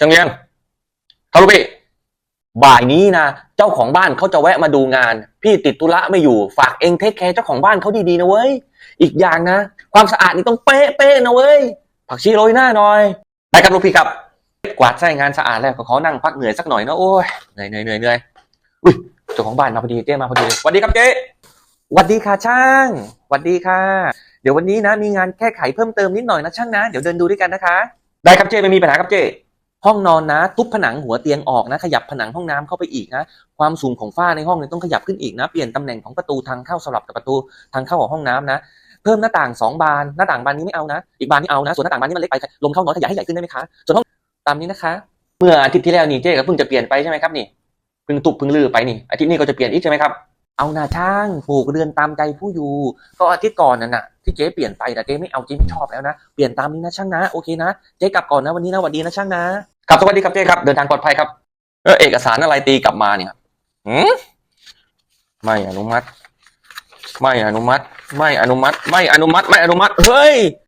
จังเลียงคารุปิบ่ายนี้นะเจ้าของบ้านเขาจะแวะมาดูงาน พี่ติดธุระไม่อยู่ฝากเองเทคแคร์เจ้าของบ้านเขาดีๆนะเว้ยอีกอย่างนะ ความสะอาดนี่ต้องเป๊ะๆนะเว้ยผักชีโรยหน้าหน่อยได้ครับลูกพี่ครับกวาดใส่งานสะอาดแล้วก็ขอนั่งพักเหนื่อยสักหน่อยนะโอ้ยเหนื่อยเหนื่อยเหนื่อยเหนื่อยอุ้ยเจ้าของบ้านมาพอดีเจ๊มาพอดีสวัสดีครับเจ๊สวัสดีค่ะช่างสวัสดีค่ะ เดี๋ยววันนี้นะมีงานแก้ไขเพิ่มเติมนิดหน่อยนะช่างนะ เดี๋ยวเดินดูด้วยกันนะคะ ได้ครับเจ๊ไม่มีปัญหาครับเจ๊ ห้องนอนนะ ทุบผนังหัวเตียงออกนะ ขยับผนังห้องน้ำเข้าไปอีกนะ ความสูงของฝ้าในห้องเนี่ยต้องขยับขึ้นอีกนะ เปลี่ยนตำแหน่งของประตูทางเข้าสลับกับประตูทางเข้าของห้องน้ำนะ เพิ่มหน้าต่างสองบาน หน้าต่างบานนี้ไม่เอานะ อีกบานนี้เอานะ ส่วนหน้าต่างบานนี้มันเล็กไปลมเข้าน้อยขยายให้ใหญ่ขึ้นได้ไหมคะ ส่วนห้องตามนี้นะคะ เมื่ออาทิตย์ที่แล้วนี่เจ๊ก็เพิ่งจะเปลี่ยนไปใช่ไหมครับนี่เพิ่งตุบเพิ่งลือไปนี่อาทิตย์นี้ก็จะเปลี่ยนอีกใช่ไหมครับเอาหน้าช่างผูกเรือนตามใจผู้อยู่ ก็อาทิตย์ก่อนนั่นน่ะที่เจ๊เปลี่ยนไปแต่เจ๊ไม่เอาเจ๊ไม่ชอบแล้วนะ เปลี่ยนตามนี้นะช่างนะ โอเคนะ เจ๊กลับก่อนนะวันนี้นะวัสดีนะช่างนะ ครับสวัสดีครับเจ๊ครับเดินทางปลอดภัยครับเออเอกสารอะไรตีกลับมาเนี่ยหืมไม่อนุมัติ ไม่อนุมัติ ไม่อนุมัติ ไม่อนุมัติ ไม่อนุมัติ เฮ้ย